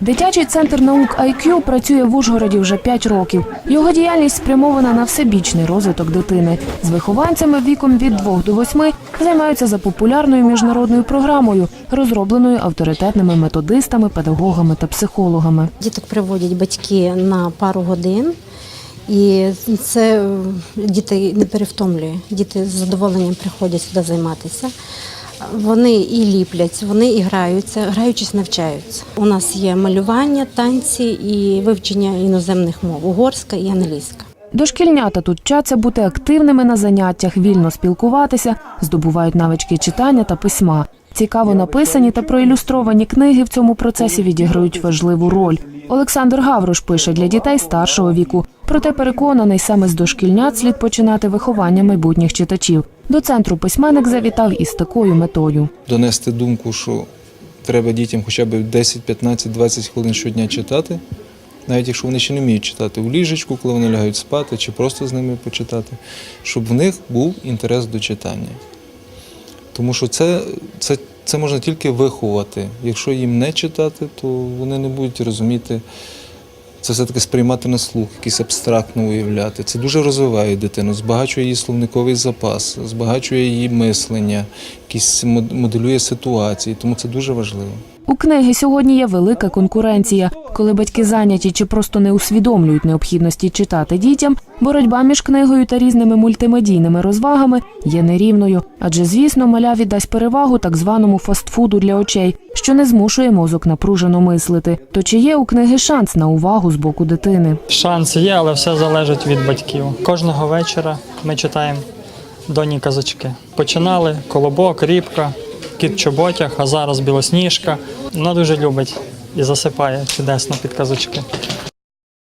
Дитячий центр наук IQ працює в Ужгороді вже 5 років. Його діяльність спрямована на всебічний розвиток дитини. З вихованцями віком від 2 до 8 займаються за популярною міжнародною програмою, розробленою авторитетними методистами, педагогами та психологами. Діток приводять батьки на пару годин, і це е, дітей не перевтомлює. Діти з задоволенням приходять сюди займатися. Вони і ліплять, вони і граються, граючись, навчаються. У нас є малювання, танці і вивчення іноземних мов угорська і англійська. Дошкільнята тут вчаться бути активними на заняттях, вільно спілкуватися, здобувають навички читання та письма. Цікаво написані та проілюстровані книги в цьому процесі відіграють важливу роль. Олександр Гаврош пише для дітей старшого віку. Проте переконаний, саме з дошкільнят слід починати виховання майбутніх читачів. До центру письменник завітав із такою метою. донести думку, що треба дітям хоча б 10, 15, 20 хвилин щодня читати, навіть якщо вони ще не вміють читати у ліжечку, коли вони лягають спати, чи просто з ними почитати, щоб в них був інтерес до читання. Тому що це, це, це можна тільки виховати. Якщо їм не читати, то вони не будуть розуміти. Це все-таки сприймати на слух, якісь абстрактно уявляти. Це дуже розвиває дитину, збагачує її словниковий запас, збагачує її мислення, якісь мод- моделює ситуації, тому це дуже важливо. У книги сьогодні є велика конкуренція. Коли батьки зайняті чи просто не усвідомлюють необхідності читати дітям, боротьба між книгою та різними мультимедійними розвагами є нерівною. Адже, звісно, маля віддасть перевагу так званому фастфуду для очей, що не змушує мозок напружено мислити. То чи є у книги шанс на увагу з боку дитини? Шанс є, але все залежить від батьків. Кожного вечора ми читаємо доні казочки. Починали колобок, рібка, кіт чоботяг. а зараз білосніжка. Вона дуже любить і засипає чудесно під казочки.